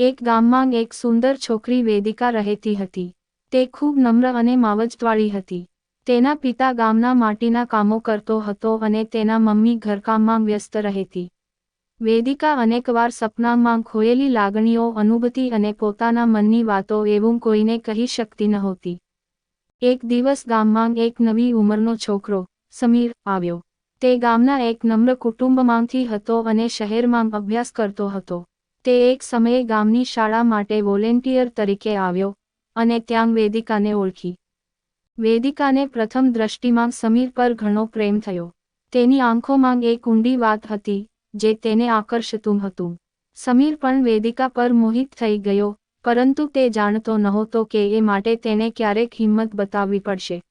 એક ગામમાં એક સુંદર છોકરી વેદિકા રહેતી હતી. તે ખૂબ નમ્ર અને માવજતવાળી હતી. તેના પિતા ગામના માટીના કામો કરતો હતો અને તેના મમ્મી ઘરકામમાં વ્યસ્ત રહેતી. વેદિકા અનેકવાર સપનામાં ખોયેલી લાગણીઓ, અનુભૂતિ અને પોતાના મનની વાતો એવું કોઈને કહી શકતી નહોતી. એક દિવસ ગામમાં એક નવી ઉંમરનો છોકરો, સમીર, આવ્યો. તે ગામના એક નમ્ર કુટુંબમાંથી હતો અને શહેરમાં અભ્યાસ કરતો હતો. તે એક સમયે ગામની શાળા માટે વોલેન્ટિયર તરીકે આવ્યો અને ત્યાં વેદિકાને ઓળખી. વેદિકાને પ્રથમ દ્રષ્ટિમાં સમીર પર ઘણો પ્રેમ થયો. તેની આંખોમાં એક ઊંડી વાત હતી જે તેને આકર્ષતું હતું. સમીર પણ વેદિકા પર મોહિત થઈ ગયો, પરંતુ તે જાણતો નહોતો કે એ માટે તેને ક્યારેક હિંમત બતાવવી પડશે.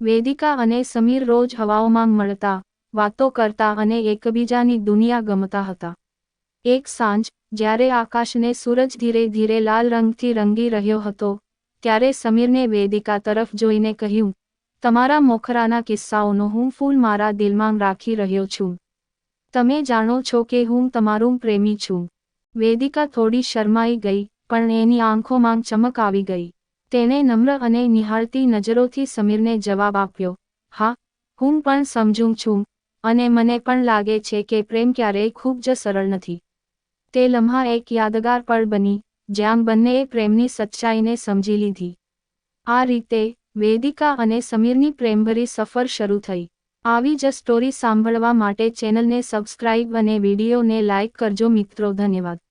વેદિકા અને સમીર રોજ હવાઓમાં મળતા, વાતો કરતા અને એકબીજાની દુનિયા ગમતા હતા. એક સાંજ, જ્યારે આકાશને સૂરજ ધીરે ધીરે લાલ રંગથી રંગી રહ્યો હતો, ત્યારે સમીરને વેદિકા તરફ જોઈને કહ્યું, તમારા મોખરાના કિસ્સાઓનો હું ફૂલ મારા દિલમાં રાખી રહ્યો છું. તમે જાણો છો કે હું તમારું પ્રેમી છું. વેદિકા થોડી શરમાઈ ગઈ, પણ એની આંખોમાં ચમક આવી ગઈ. તેણે નમ્ર અને નિહાળતી નજરોથી સમીરને જવાબ આપ્યો, હા, હું પણ સમજું છું, અને મને પણ લાગે છે કે પ્રેમ ક્યારેય ખૂબ જ સરળ નથી. તે લમ્હા એક યાદગાર પળ બની, જ્યાં બંનેએ પ્રેમની સચ્ચાઈને સમજી લીધી. આ રીતે, વેદિકા અને સમીરની પ્રેમભરી સફર શરૂ થઈ. આવી જ સ્ટોરી સાંભળવા માટે ચેનલને સબસ્ક્રાઇબ અને વિડીયોને લાઇક કરજો મિત્રો, ધન્યવાદ.